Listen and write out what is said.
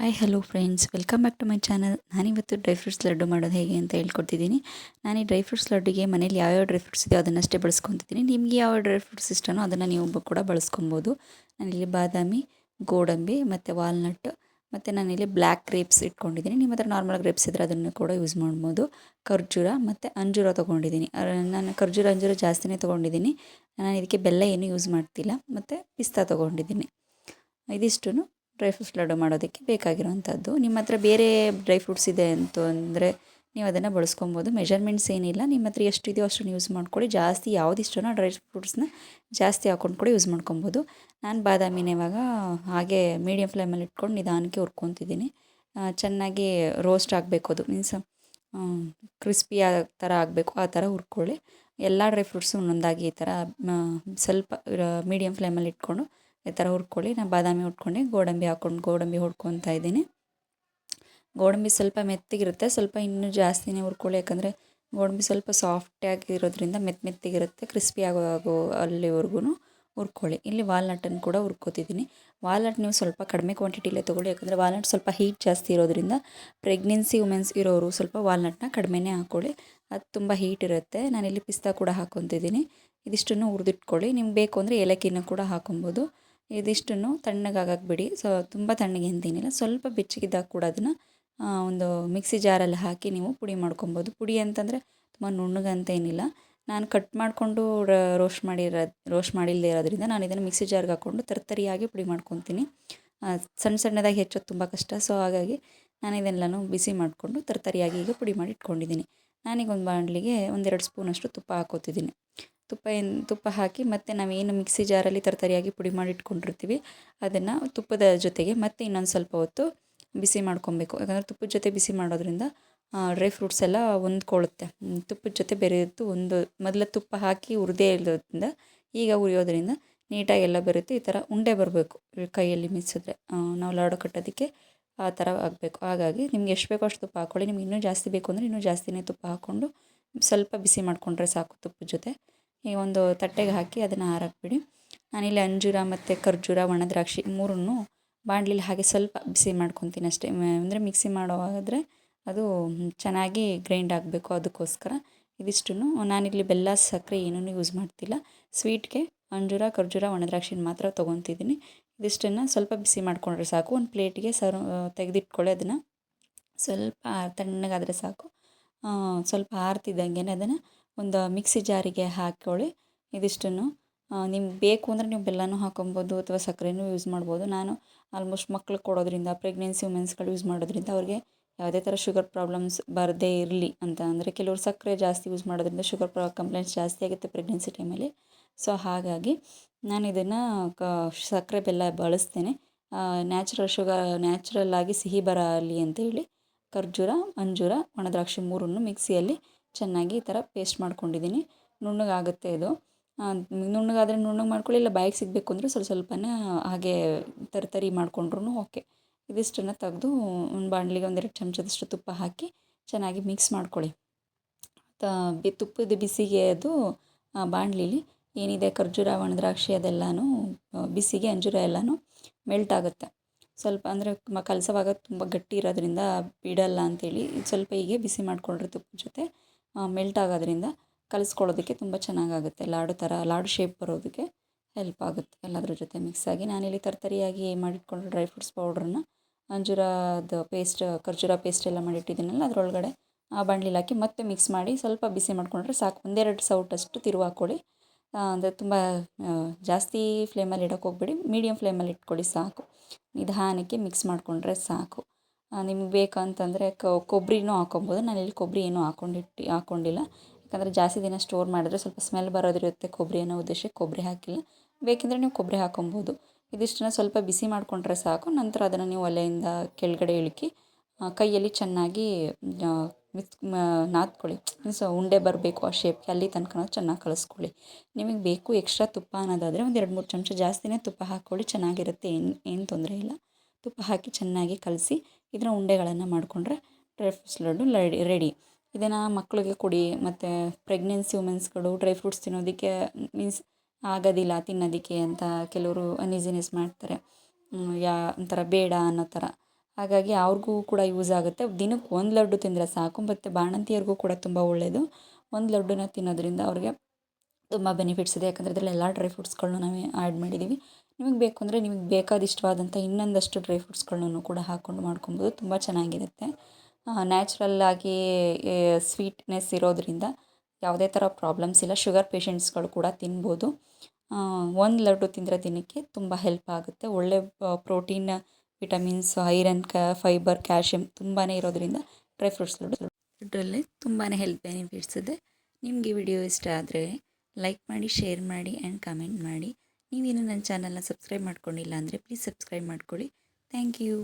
Hi hello friends welcome back to my channel ನಾನಿವತ್ತು dry fruits laddu ಮಾಡೋದು ಹೇಗೆ ಅಂತ ಹೇಳ್ಕೊಡ್ತಿದ್ದೀನಿ. ನಾನು ಈ ಡ್ರೈ ಫ್ರೂಟ್ಸ್ ಲಡ್ಡುಗೆ ಮನೇಲಿ ಯಾವ್ಯಾವ ಡ್ರೈ ಫ್ರೂಟ್ಸ್ ಇದೆಯೋ ಅದನ್ನಷ್ಟೇ ಬಳಸ್ಕೊತಿದ್ದೀನಿ. ನಿಮಗೆ ಯಾವ ಡ್ರೈ ಫ್ರೂಟ್ಸ್ ಇಷ್ಟನೋ ಅದನ್ನು ನೀವು ಕೂಡ ಬಳಸ್ಕೊಬೋದು. ನಾನಿಲ್ಲಿ ಬಾದಾಮಿ, ಗೋಡಂಬಿ ಮತ್ತು ವಾಲ್ನಟ್ ಮತ್ತು ನಾನಿಲ್ಲಿ ಬ್ಲ್ಯಾಕ್ ಗ್ರೇಪ್ಸ್ ಇಟ್ಕೊಂಡಿದ್ದೀನಿ. ನಿಮ್ಮ ಹತ್ರ ನಾರ್ಮಲ್ ಗ್ರೇಪ್ಸ್ ಇದ್ದರೆ ಅದನ್ನು ಕೂಡ ಯೂಸ್ ಮಾಡ್ಬೋದು. ಖರ್ಜೂರ ಮತ್ತು ಅಂಜೂರ ತೊಗೊಂಡಿದ್ದೀನಿ. ನಾನು ಖರ್ಜೂರ, ಅಂಜೂರ ಜಾಸ್ತಿನೇ ತೊಗೊಂಡಿದ್ದೀನಿ. ನಾನು ಇದಕ್ಕೆ ಬೆಲ್ಲ ಏನು ಯೂಸ್ ಮಾಡ್ತಿಲ್ಲ. ಮತ್ತು ಪಿಸ್ತಾ ತೊಗೊಂಡಿದ್ದೀನಿ. ಇದಿಷ್ಟು ಡ್ರೈ ಫ್ರೂಟ್ಸ್ ಲಡ್ಡು ಮಾಡೋದಕ್ಕೆ ಬೇಕಾಗಿರುವಂಥದ್ದು. ನಿಮ್ಮ ಹತ್ರ ಬೇರೆ ಡ್ರೈ ಫ್ರೂಟ್ಸ್ ಇದೆ ಅಂತ ಅಂದರೆ ನೀವು ಅದನ್ನು ಬಳಸ್ಕೊಬೋದು. ಮೆಜರ್ಮೆಂಟ್ಸ್ ಏನಿಲ್ಲ. ನಿಮ್ಮ ಹತ್ರ ಎಷ್ಟಿದೆಯೋ ಅಷ್ಟನ್ನು ಯೂಸ್ ಮಾಡ್ಕೊಳ್ಳಿ ಜಾಸ್ತಿ ಯಾವ್ದು ಇಷ್ಟನೋ ಡ್ರೈ ಫ್ರೂಟ್ಸ್ನ ಜಾಸ್ತಿ ಹಾಕ್ಕೊಂಡು ಕೂಡ ಯೂಸ್ ಮಾಡ್ಕೊಬೋದು. ನಾನು ಬಾದಾಮಿನ ಇವಾಗ ಹಾಗೆ ಮೀಡಿಯಮ್ ಫ್ಲೇಮಲ್ಲಿ ಇಟ್ಕೊಂಡು ನಿಧಾನಕ್ಕೆ ಹುರ್ಕೊತಿದ್ದೀನಿ. ಚೆನ್ನಾಗಿ ರೋಸ್ಟ್ ಆಗಬೇಕು ಅದು. ಮೀನ್ಸ್ ಕ್ರಿಸ್ಪಿ ಆ ಥರ ಆಗಬೇಕು. ಆ ಥರ ಹುರ್ಕೊಳ್ಳಿ. ಎಲ್ಲ ಡ್ರೈ ಫ್ರೂಟ್ಸು ಒಂದೊಂದಾಗಿ ಈ ಥರ ಸ್ವಲ್ಪ ಮೀಡಿಯಮ್ ಫ್ಲೇಮಲ್ಲಿ ಇಟ್ಕೊಂಡು ಈ ಥರ ಹುರ್ಕೊಳ್ಳಿ. ನಾನು ಬಾದಾಮಿ ಹುಡ್ಕೊಂಡು ಗೋಡಂಬಿ ಹಾಕ್ಕೊಂಡು ಗೋಡಂಬಿ ಹುರ್ಕೊತಾ ಇದ್ದೀನಿ. ಗೋಡಂಬಿ ಸ್ವಲ್ಪ ಮೆತ್ತಗಿರುತ್ತೆ, ಸ್ವಲ್ಪ ಇನ್ನೂ ಜಾಸ್ತಿನೇ ಹುರ್ಕೊಳ್ಳಿ. ಯಾಕಂದರೆ ಗೋಡಂಬಿ ಸ್ವಲ್ಪ ಸಾಫ್ಟಾಗಿರೋದ್ರಿಂದ ಮೆತ್ತ ಮೆತ್ತಗಿರುತ್ತೆ ಕ್ರಿಸ್ಪಿ ಆಗೋ ಆಗೋ ಅಲ್ಲಿವರೆಗೂ ಹುರ್ಕೊಳ್ಳಿ. ಇಲ್ಲಿ ವಾಲ್ನಟನ್ನು ಕೂಡ ಹುರ್ಕೋತಿದ್ದೀನಿ. ವಾಲ್ನಟ್ ನೀವು ಸ್ವಲ್ಪ ಕಡಿಮೆ ಕ್ವಾಂಟಿಟಿಲೇ ತೊಗೊಳ್ಳಿ. ಯಾಕಂದರೆ ವಾಲ್ನಟ್ ಸ್ವಲ್ಪ ಹೀಟ್ ಜಾಸ್ತಿ ಇರೋದ್ರಿಂದ ಪ್ರೆಗ್ನೆನ್ಸಿ ವುಮೆನ್ಸ್ ಇರೋರು ಸ್ವಲ್ಪ ವಾಲ್ನಟ್ನ ಕಡಿಮೆನೇ ಹಾಕ್ಕೊಳ್ಳಿ ಅದು ತುಂಬ ಹೀಟ್ ಇರುತ್ತೆ. ನಾನಿಲ್ಲಿ ಪಿಸ್ತಾ ಕೂಡ ಹಾಕ್ಕೊತಿದ್ದೀನಿ ಇದಿಷ್ಟನ್ನು ಹುರಿದಿಟ್ಕೊಳ್ಳಿ. ನಿಮ್ಗೆ ಬೇಕು ಅಂದರೆ ಏಲಕ್ಕಿನ ಕೂಡ ಹಾಕೊಬೋದು. ಇದಿಷ್ಟನ್ನು ತಣ್ಣಗಾಗಕ್ಕೆ ಬಿಡಿ ಸೊ, ತುಂಬ ತಣ್ಣಗೆ ಅಂತೇನಿಲ್ಲ ಸ್ವಲ್ಪ ಬೆಚ್ಚಗಿದ್ದಾಗ ಕೂಡ ಅದನ್ನು ಒಂದು ಮಿಕ್ಸಿ ಜಾರಲ್ಲಿ ಹಾಕಿ ನೀವು ಪುಡಿ ಮಾಡ್ಕೊಬೋದು. ಪುಡಿ ಅಂತಂದರೆ ತುಂಬ ನುಣ್ಣಗಂತ ಏನಿಲ್ಲ. ನಾನು ಕಟ್ ಮಾಡಿಕೊಂಡು ರೋಸ್ಟ್ ಮಾಡಿರೋ, ರೋಸ್ಟ್ ಮಾಡಿಲ್ಲದೆ ಇರೋದ್ರಿಂದ ನಾನು ಇದನ್ನು ಮಿಕ್ಸಿ ಜಾರ್ಗೆ ಹಾಕ್ಕೊಂಡು ತರ್ತರಿಯಾಗಿ ಪುಡಿ ಮಾಡ್ಕೊತೀನಿ. ಸಣ್ಣ ಸಣ್ಣದಾಗಿ ಹೆಚ್ಚೋದು ತುಂಬ ಕಷ್ಟ. ಸೊ, ಹಾಗಾಗಿ ನಾನು ಇದೆಲ್ಲನೂ ಬಿಸಿ ಮಾಡಿಕೊಂಡು ತರ್ತರಿಯಾಗಿ ಈಗ ಪುಡಿ ಮಾಡಿ ಇಟ್ಕೊಂಡಿದ್ದೀನಿ. ನಾನೀಗ ಒಂದು ಬಾಣಲಿಗೆ ಒಂದೆರಡು ಸ್ಪೂನಷ್ಟು ತುಪ್ಪ ಹಾಕೋತಿದ್ದೀನಿ. ತುಪ್ಪ ಏನು, ತುಪ್ಪ ಹಾಕಿ ಮತ್ತು ನಾವೇನು ಮಿಕ್ಸಿ ಜಾರಲ್ಲಿ ತರತರಿಯಾಗಿ ಪುಡಿ ಮಾಡಿ ಇಟ್ಕೊಂಡಿರ್ತೀವಿ, ಅದನ್ನು ತುಪ್ಪದ ಜೊತೆಗೆ ಮತ್ತೆ ಇನ್ನೊಂದು ಸ್ವಲ್ಪ ಹೊತ್ತು ಬಿಸಿ ಮಾಡ್ಕೊಬೇಕು. ಯಾಕಂದರೆ ತುಪ್ಪದ ಜೊತೆ ಬಿಸಿ ಮಾಡೋದ್ರಿಂದ ಡ್ರೈ ಫ್ರೂಟ್ಸ್ ಎಲ್ಲ ಹೊಂದ್ಕೊಳ್ಳುತ್ತೆ ತುಪ್ಪದ ಜೊತೆ ಬೆರೆಯುತ್ತು ಒಂದು ಮೊದಲ ತುಪ್ಪ ಹಾಕಿ ಹುರಿದೇ ಇರೋದ್ರಿಂದ ಈಗ ಉರಿಯೋದ್ರಿಂದ ನೀಟಾಗಿ ಎಲ್ಲ ಬರುತ್ತೆ, ಈ ಥರ ಉಂಡೆ ಬರಬೇಕು ಕೈಯಲ್ಲಿ ಮಿಸಿದ್ರೆ ನಾವು ಲಾಡು ಕಟ್ಟೋದಕ್ಕೆ ಆ ಥರ ಆಗಬೇಕು. ಹಾಗಾಗಿ ನಿಮ್ಗೆ ಎಷ್ಟು ಬೇಕೋ ಅಷ್ಟು ತುಪ್ಪ ಹಾಕ್ಕೊಳ್ಳಿ ನಿಮ್ಗೆ ಇನ್ನೂ ಜಾಸ್ತಿ ಬೇಕು ಅಂದರೆ ಇನ್ನೂ ಜಾಸ್ತಿನೇ ತುಪ್ಪ ಹಾಕ್ಕೊಂಡು ಸ್ವಲ್ಪ ಬಿಸಿ ಮಾಡಿಕೊಂಡ್ರೆ ಸಾಕು ತುಪ್ಪದ ಜೊತೆ. ಈ ಒಂದು ತಟ್ಟೆಗೆ ಹಾಕಿ ಅದನ್ನು ಹಾರಾಕ್ಬಿಡಿ ನಾನಿಲ್ಲಿ ಅಂಜೂರ ಮತ್ತು ಖರ್ಜೂರ ಒಣ ದ್ರಾಕ್ಷಿ ಮೂರನ್ನು ಬಾಣಲಿಲಿ ಹಾಗೆ ಸ್ವಲ್ಪ ಬಿಸಿ ಮಾಡ್ಕೊತೀನಿ ಅಷ್ಟೇ. ಅಂದರೆ ಮಿಕ್ಸಿ ಮಾಡೋದಾದರೆ ಅದು ಚೆನ್ನಾಗಿ ಗ್ರೈಂಡ್ ಆಗಬೇಕು ಅದಕ್ಕೋಸ್ಕರ. ಇದಿಷ್ಟನ್ನು ನಾನಿಲ್ಲಿ ಬೆಲ್ಲ, ಸಕ್ಕರೆ ಏನೂ ಯೂಸ್ ಮಾಡ್ತಿಲ್ಲ. ಸ್ವೀಟ್ಗೆ ಅಂಜೂರ, ಖರ್ಜೂರ, ಒಣದ್ರಾಕ್ಷಿನ ಮಾತ್ರ ತೊಗೊತಿದ್ದೀನಿ. ಇದಿಷ್ಟನ್ನು ಸ್ವಲ್ಪ ಬಿಸಿ ಮಾಡಿಕೊಂಡ್ರೆ ಸಾಕು. ಒಂದು ಪ್ಲೇಟಿಗೆ ಸರ್ವ್ ತೆಗೆದಿಟ್ಕೊಳ್ಳಿ ಅದನ್ನು. ಸ್ವಲ್ಪ ತಣ್ಣಗಾದರೆ ಸಾಕು. ಸ್ವಲ್ಪ ಆರ್ತಿದ್ದಂಗೆ ಅದನ್ನು ಒಂದು ಮಿಕ್ಸಿ ಜಾರಿಗೆ ಹಾಕ್ಕೊಳ್ಳಿ ಇದಿಷ್ಟನ್ನು ನಿಮ್ಗೆ ಬೇಕು ಅಂದರೆ ನೀವು ಬೆಲ್ಲನೂ ಹಾಕೊಬೋದು ಅಥವಾ ಸಕ್ಕರೆನೂ ಯೂಸ್ ಮಾಡ್ಬೋದು. ನಾನು ಆಲ್ಮೋಸ್ಟ್ ಮಕ್ಳಿಗೆ ಕೊಡೋದ್ರಿಂದ ಪ್ರೆಗ್ನೆನ್ಸಿ ವುಮೆನ್ಸ್ಗಳು ಯೂಸ್ ಮಾಡೋದ್ರಿಂದ ಅವ್ರಿಗೆ ಯಾವುದೇ ಥರ ಶುಗರ್ ಪ್ರಾಬ್ಲಮ್ಸ್ ಬರದೇ ಇರಲಿ ಅಂತ ಅಂದರೆ ಕೆಲವರು ಸಕ್ಕರೆ ಜಾಸ್ತಿ ಯೂಸ್ ಮಾಡೋದ್ರಿಂದ ಶುಗರ್ ಪ್ರಾ ಕಂಪ್ಲೇಂಟ್ಸ್ ಜಾಸ್ತಿ ಆಗುತ್ತೆ ಪ್ರೆಗ್ನೆನ್ಸಿ ಟೈಮಲ್ಲಿ ಸೊ ಹಾಗಾಗಿ ನಾನು ಇದನ್ನು ಕ, ಸಕ್ಕರೆ ಬೆಲ್ಲ ಬಳಸ್ತೇನೆ. ನ್ಯಾಚುರಲ್ ಶುಗರ್ ನ್ಯಾಚುರಲ್ ಆಗಿ ಸಿಹಿ ಬರಲಿ ಅಂತೇಳಿ ಖರ್ಜೂರ, ಅಂಜೂರ ಒಣದ್ರಾಕ್ಷಿ ಮೂರನ್ನು ಮಿಕ್ಸಿಯಲ್ಲಿ ಚೆನ್ನಾಗಿ ಈ ಥರ ಪೇಸ್ಟ್ ಮಾಡ್ಕೊಂಡಿದ್ದೀನಿ. ನುಣ್ಣಗಾಗುತ್ತೆ ಇದು. ನುಣ್ಣಗಾದರೆ ನುಣ್ಣಗೆ ಮಾಡ್ಕೊಳ್ಳಿ, ಇಲ್ಲ ಬಾಯಿಗೆ ಸಿಗಬೇಕು ಅಂದರೆ ಸ್ವಲ್ಪ ಸ್ವಲ್ಪನೇ ಹಾಗೆ ತರ್ತರಿ ಮಾಡಿಕೊಂಡ್ರೂ ಓಕೆ. ಇದಿಷ್ಟನ್ನು ತೆಗೆದು ಒಂದು ಬಾಣಲಿಗೆ ಒಂದೆರಡು ಚಮಚದಷ್ಟು ತುಪ್ಪ ಹಾಕಿ ಚೆನ್ನಾಗಿ ಮಿಕ್ಸ್ ಮಾಡ್ಕೊಳ್ಳಿ. ತ, ಬಿ, ತುಪ್ಪದ ಬಿಸಿಗೆ ಅದು ಬಾಣಲಿಲಿ ಏನಿದೆ, ಖರ್ಜೂರ ಒಣ ದ್ರಾಕ್ಷಿ ಅದೆಲ್ಲನೂ, ಬಿಸಿಗೆ ಅಂಜೂರ ಎಲ್ಲನೂ ಮೆಲ್ಟ್ ಆಗುತ್ತೆ ಸ್ವಲ್ಪ ಅಂದರೆ ಮ, ಕಲಸವಾಗ ತುಂಬ ಗಟ್ಟಿ ಇರೋದ್ರಿಂದ ಬಿಡಲ್ಲ ಅಂತೇಳಿ, ಸ್ವಲ್ಪ ಹೀಗೆ ಬಿಸಿ ಮಾಡಿಕೊಂಡ್ರೆ ತುಪ್ಪದ ಜೊತೆ. ಮೆಲ್ಟ್ ಆಗೋದ್ರಿಂದ ಕಲಿಸ್ಕೊಳ್ಳೋದಕ್ಕೆ ತುಂಬ ಚೆನ್ನಾಗಾಗುತ್ತೆ. ಲಾಡು ಥರ, ಲಾಡು ಶೇಪ್ ಬರೋದಕ್ಕೆ ಹೆಲ್ಪ್ ಆಗುತ್ತೆ ಎಲ್ಲದ್ರ ಜೊತೆ ಮಿಕ್ಸ್ ಆಗಿ. ನಾನಿಲ್ಲಿ ತರ್ತರಿಯಾಗಿ ಮಾಡಿಟ್ಕೊಂಡು ಡ್ರೈ ಫ್ರೂಟ್ಸ್ ಪೌಡ್ರನ್ನ ಅಂಜೂರದ ಪೇಸ್ಟ್ ಖರ್ಜೂರ ಪೇಸ್ಟ್ ಎಲ್ಲ ಮಾಡಿಟ್ಟಿದ್ದೀನಲ್ಲ, ಅದರೊಳಗಡೆ ಆ ಬಾಣಲಿಲಿ ಹಾಕಿ ಮತ್ತೆ ಮಿಕ್ಸ್ ಮಾಡಿ ಸ್ವಲ್ಪ ಬಿಸಿ ಮಾಡಿಕೊಂಡ್ರೆ ಸಾಕು. ಒಂದೆರಡು ಸೌಟಷ್ಟು ತಿರುವು ಹಾಕ್ಕೊಳ್ಳಿ. ಅಂದರೆ ತುಂಬ ಜಾಸ್ತಿ ಫ್ಲೇಮಲ್ಲಿ ಇಡೋಕೆ ಹೋಗ್ಬೇಡಿ ಮೀಡಿಯಮ್ ಫ್ಲೇಮಲ್ಲಿ ಇಟ್ಕೊಳ್ಳಿ ಸಾಕು. ನಿಧಾನಕ್ಕೆ ಮಿಕ್ಸ್ ಮಾಡಿಕೊಂಡ್ರೆ ಸಾಕು. ನಿಮ್ಗೆ ಬೇಕಂತಂದರೆ ಕೊಬ್ಬರಿನೂ ಹಾಕೊಬೋದು. ಇಲ್ಲಿ ಕೊಬ್ಬರಿ ಏನೂ ಹಾಕೊಂಡಿಟ್ಟು, ಹಾಕೊಂಡಿಲ್ಲ. ಯಾಕಂದರೆ ಜಾಸ್ತಿ ದಿನ ಸ್ಟೋರ್ ಮಾಡಿದ್ರೆ ಸ್ವಲ್ಪ ಸ್ಮೆಲ್ ಬರೋದಿರುತ್ತೆ ಕೊಬ್ಬರಿ ಅನ್ನೋ ಉದ್ದೇಶಕ್ಕೆ ಕೊಬ್ಬರಿ ಹಾಕಿಲ್ಲ. ಬೇಕೆಂದರೆ ನೀವು ಕೊಬ್ಬರಿ ಹಾಕೊಬೋದು. ಇದಿಷ್ಟನ್ನು ಸ್ವಲ್ಪ ಬಿಸಿ ಮಾಡಿಕೊಂಡ್ರೆ ಸಾಕು. ನಂತರ ಅದನ್ನು ನೀವು ಒಲೆಯಿಂದ ಕೆಳಗಡೆ ಇಳುಕಿ ಕೈಯಲ್ಲಿ ಚೆನ್ನಾಗಿ ಮಿಕ್ಸ್ ನಾದ್ಕೊಳ್ಳಿ. ಮೀನ್ಸ್ ಉಂಡೆ ಬರಬೇಕು ಆ ಶೇಪ್ಗೆ ಅಲ್ಲಿ ತನಕ ಚೆನ್ನಾಗಿ ಕಲಿಸ್ಕೊಳ್ಳಿ ನಿಮಗೆ ಬೇಕು ಎಕ್ಸ್ಟ್ರಾ ತುಪ್ಪ ಅನ್ನೋದಾದರೆ ಒಂದು ಎರಡು ಮೂರು ಚಮಚ ಜಾಸ್ತಿನೇ ತುಪ್ಪ ಹಾಕ್ಕೊಳ್ಳಿ. ಚೆನ್ನಾಗಿರುತ್ತೆ, ಏನು ಏನು ತೊಂದರೆ ಇಲ್ಲ. ತುಪ್ಪ ಹಾಕಿ ಚೆನ್ನಾಗಿ ಕಲಸಿ ಇದರ ಉಂಡೆಗಳನ್ನು ಮಾಡಿಕೊಂಡ್ರೆ dry fruits laddu ready ready. ಇದನ್ನು ಮಕ್ಕಳಿಗೆ ಕೊಡಿ, ಮತ್ತು ಪ್ರೆಗ್ನೆನ್ಸಿ ವುಮೆನ್ಸ್ಗಳು ಡ್ರೈ ಫ್ರೂಟ್ಸ್ ತಿನ್ನೋದಕ್ಕೆ ಮೀನ್ಸ್ ಆಗೋದಿಲ್ಲ, ತಿನ್ನೋದಕ್ಕೆ ಅಂತ ಕೆಲವರು ಅನ್ಈಸಿನೆಸ್ ಮಾಡ್ತಾರೆ. ಯಾ, ಒಂಥರ ಬೇಡ ಅನ್ನೋ ಥರ. ಹಾಗಾಗಿ ಅವ್ರಿಗೂ ಕೂಡ ಯೂಸ್ ಆಗುತ್ತೆ. ದಿನಕ್ಕೆ ಒಂದು ಲಡ್ಡು ತಿಂದರೆ ಸಾಕು, ಮತ್ತು ಬಾಣಂತಿಯರಿಗೂ ಕೂಡ ತುಂಬ ಒಳ್ಳೆಯದು ಒಂದು ಲಡ್ಡುನ ತಿನ್ನೋದ್ರಿಂದ ಅವ್ರಿಗೆ ತುಂಬ ಬೆನಿಫಿಟ್ಸ್ ಇದೆ. ಯಾಕಂದರೆ ಅದರಲ್ಲಿ ಎಲ್ಲ ಡ್ರೈ ಫ್ರೂಟ್ಸ್ಗಳನ್ನೂ ನಾವು ಆ್ಯಡ್ ಮಾಡಿದ್ದೀವಿ ನಿಮಗೆ ಬೇಕು ಅಂದರೆ ನಿಮಗೆ ಬೇಕಾದಿಷ್ಟವಾದಂಥ ಇನ್ನೊಂದಷ್ಟು ಡ್ರೈ ಫ್ರೂಟ್ಸ್ಗಳನ್ನೂ ಕೂಡ ಹಾಕ್ಕೊಂಡು ಮಾಡ್ಕೊಬೋದು. ತುಂಬ ಚೆನ್ನಾಗಿರುತ್ತೆ. ನ್ಯಾಚುರಲ್ಲಾಗಿ ಸ್ವೀಟ್ನೆಸ್ ಇರೋದರಿಂದ ಯಾವುದೇ ಥರ ಪ್ರಾಬ್ಲಮ್ಸ್ ಇಲ್ಲ. ಶುಗರ್ ಪೇಷಂಟ್ಸ್ಗಳು ಕೂಡ ತಿನ್ಬೋದು. ಒಂದು ಲಡ್ಡು ತಿಂದರೆ ದಿನಕ್ಕೆ ತುಂಬ ಹೆಲ್ಪ್ ಆಗುತ್ತೆ. ಒಳ್ಳೆ ಪ್ರೋಟೀನ್, ವಿಟಮಿನ್ಸ್, ಐರನ್, ಕ, ಫೈಬರ್, ಕ್ಯಾಲ್ಶಿಯಂ ತುಂಬಾ ಇರೋದರಿಂದ ಡ್ರೈ ಫ್ರೂಟ್ಸ್ ಲಡ್ಡು ಲಡ್ಡಲ್ಲಿ ತುಂಬಾ ಹೆಲ್ತ್ ಬೆನಿಫಿಟ್ಸ್ ಇದೆ. ನಿಮಗೆ ವಿಡಿಯೋ ಇಷ್ಟ ಆದರೆ ಲೈಕ್ ಮಾಡಿ, ಶೇರ್ ಮಾಡಿ, ಆ್ಯಂಡ್ ಕಮೆಂಟ್ ಮಾಡಿ. ನೀವೇನು ನನ್ನ ಚಾನಲ್ನ ಸಬ್ಸ್ಕ್ರೈಬ್ ಮಾಡ್ಕೊಂಡಿಲ್ಲ ಅಂದರೆ ಪ್ಲೀಸ್ ಸಬ್ಸ್ಕ್ರೈಬ್ ಮಾಡ್ಕೊಳ್ಳಿ. Thank you.